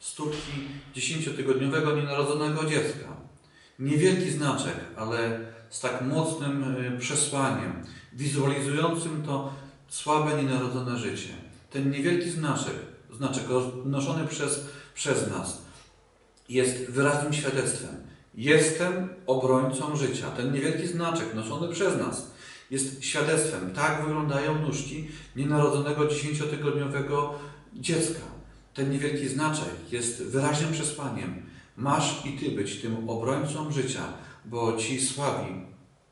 stópki dziesięciotygodniowego nienarodzonego dziecka. Niewielki znaczek, ale z tak mocnym y, przesłaniem, wizualizującym to słabe, nienarodzone życie. Ten niewielki znaczek, znaczek noszony przez, przez nas, jest wyraźnym świadectwem. Jestem obrońcą życia. Ten niewielki znaczek noszony przez nas jest świadectwem. Tak wyglądają nóżki nienarodzonego dziesięciotygodniowego dziecka. Ten niewielki znaczek jest wyraźnym przesłaniem. Masz i ty być tym obrońcą życia, bo ci słabi,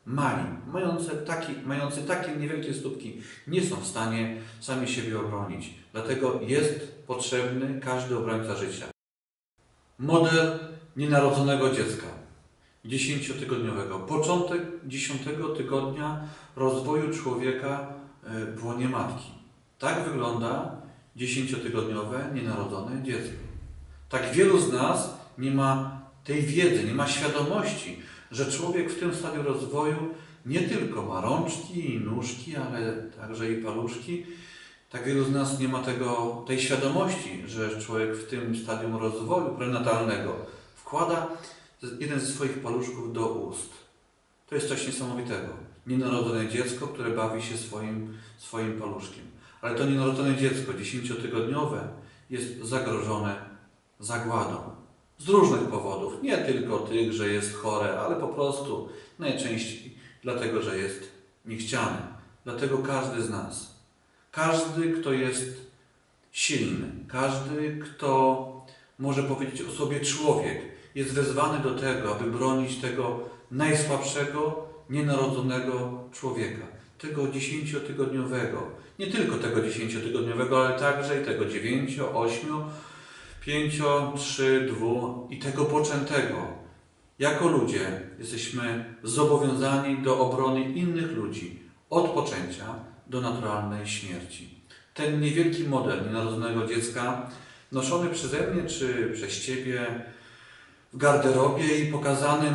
mali, mający, taki, mający takie niewielkie stópki, nie są w stanie sami siebie obronić. Dlatego jest potrzebny każdy obrońca życia. Model nienarodzonego dziecka, dziesięciotygodniowego. Początek dziesiątego tygodnia rozwoju człowieka e, w łonie matki. Tak wygląda dziesięciotygodniowe nienarodzone dziecko. Tak wielu z nas nie ma tej wiedzy, nie ma świadomości, że człowiek w tym stadium rozwoju nie tylko ma rączki i nóżki, ale także i paluszki. Tak wielu z nas nie ma tego, tej świadomości, że człowiek w tym stadium rozwoju prenatalnego wkłada jeden ze swoich paluszków do ust. To jest coś niesamowitego. Nienarodzone dziecko, które bawi się swoim, swoim paluszkiem. Ale to nienarodzone dziecko, dziesięciotygodniowe, jest zagrożone zagładą. Z różnych powodów. Nie tylko tych, że jest chore, ale po prostu najczęściej dlatego, że jest niechciane. Dlatego każdy z nas, każdy, kto jest silny, każdy, kto może powiedzieć o sobie człowiek, jest wezwany do tego, aby bronić tego najsłabszego, nienarodzonego człowieka, tego dziesięciotygodniowego. Nie tylko tego dziesięciotygodniowego, ale także i tego dziewięcio, ośmiu, pięcio, trzy, dwu i tego poczętego. Jako ludzie jesteśmy zobowiązani do obrony innych ludzi od poczęcia do naturalnej śmierci. Ten niewielki model nienarodzonego dziecka, noszony przeze mnie czy przez Ciebie w garderobie i pokazany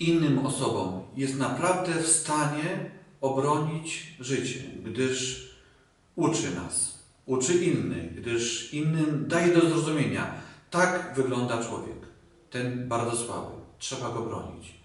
innym osobom, jest naprawdę w stanie obronić życie, gdyż uczy nas, uczy innych, gdyż innym daje do zrozumienia, tak wygląda człowiek, ten bardzo słaby, trzeba go bronić.